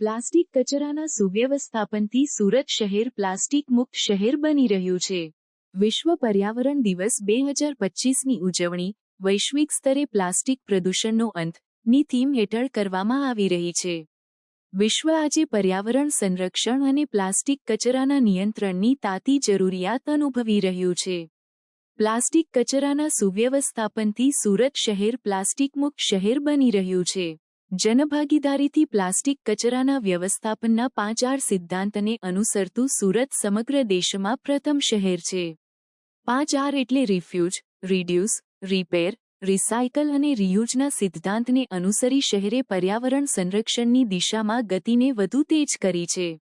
Plastic કચરાના સુવ્યવસ્થાપનથી સુરત શહેર plastic મુક્ત શહેર બની રહ્યું છે. વિશ્વ પર્યાવરણ દિવસ બે હજાર પચીસની ઉજવણી વૈશ્વિક સ્તરે પ્લાસ્ટિક પ્રદૂષણનો અંતની થીમ હેઠળ કરવામાં આવી રહી છે. વિશ્વ આજે પર્યાવરણ સંરક્ષણ અને પ્લાસ્ટિક કચરાના નિયંત્રણની તાતી જરૂરિયાત અનુભવી રહ્યું છે. પ્લાસ્ટિક કચરાના સુવ્યવસ્થાપનથી સુરત શહેર પ્લાસ્ટિક મુક્ત શહેર બની રહ્યું છે. જનભાગીદારીથી પ્લાસ્ટિક કચરાના વ્યવસ્થાપનના પાંચ આર સિદ્ધાંતને અનુસરતું સુરત સમગ્ર દેશમાં પ્રથમ શહેર છે. પાંચ આર એટલે રિફ્યુજ, રિડ્યુસ, રિપેર, રિસાયકલ અને રિયુઝના સિદ્ધાંતને અનુસરી શહેરે પર્યાવરણ સંરક્ષણની દિશામાં ગતિને વધુ તેજ કરી છે.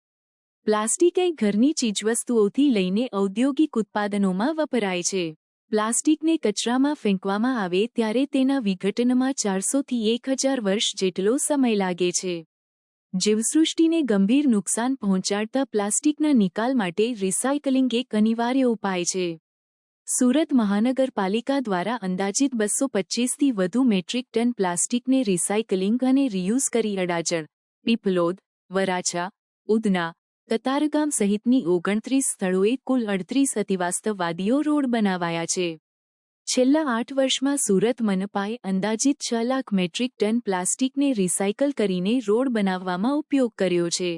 પ્લાસ્ટિક એ ઘરની ચીજવસ્તુઓથી લઈને ઔદ્યોગિક ઉત્પાદનોમાં વપરાય છે. પ્લાસ્ટિકને કચરામાં ફેંકવામાં આવે ત્યારે તેના વિઘટનમાં ચારસોથી એક હજાર વર્ષ જેટલો સમય લાગે છે. જીવસૃષ્ટિને ગંભીર નુકસાન પહોંચાડતા પ્લાસ્ટિકના નિકાલ માટે રિસાયકલિંગ એક અનિવાર્ય ઉપાય છે. સુરત મહાનગરપાલિકા દ્વારા અંદાજિત બસો પચ્ચીસથી વધુ મેટ્રિક ટન પ્લાસ્ટિકને રિસાયકલિંગ અને રિયુઝ કરી અડાજણ, પીપલોદ, વરાછા, ઉધના કતારગામ સહિતની ઓગણત્રીસ સ્થળોએ કુલ અડત્રીસ અતિવાસ્તવવાદીઓ રોડ બનાવાયા છે. છેલ્લા આઠ વર્ષમાં સુરત મનપાએ અંદાજિત છ લાખ મેટ્રિક ટન પ્લાસ્ટિકને રિસાયકલ કરીને રોડ બનાવવામાં ઉપયોગ કર્યો છે.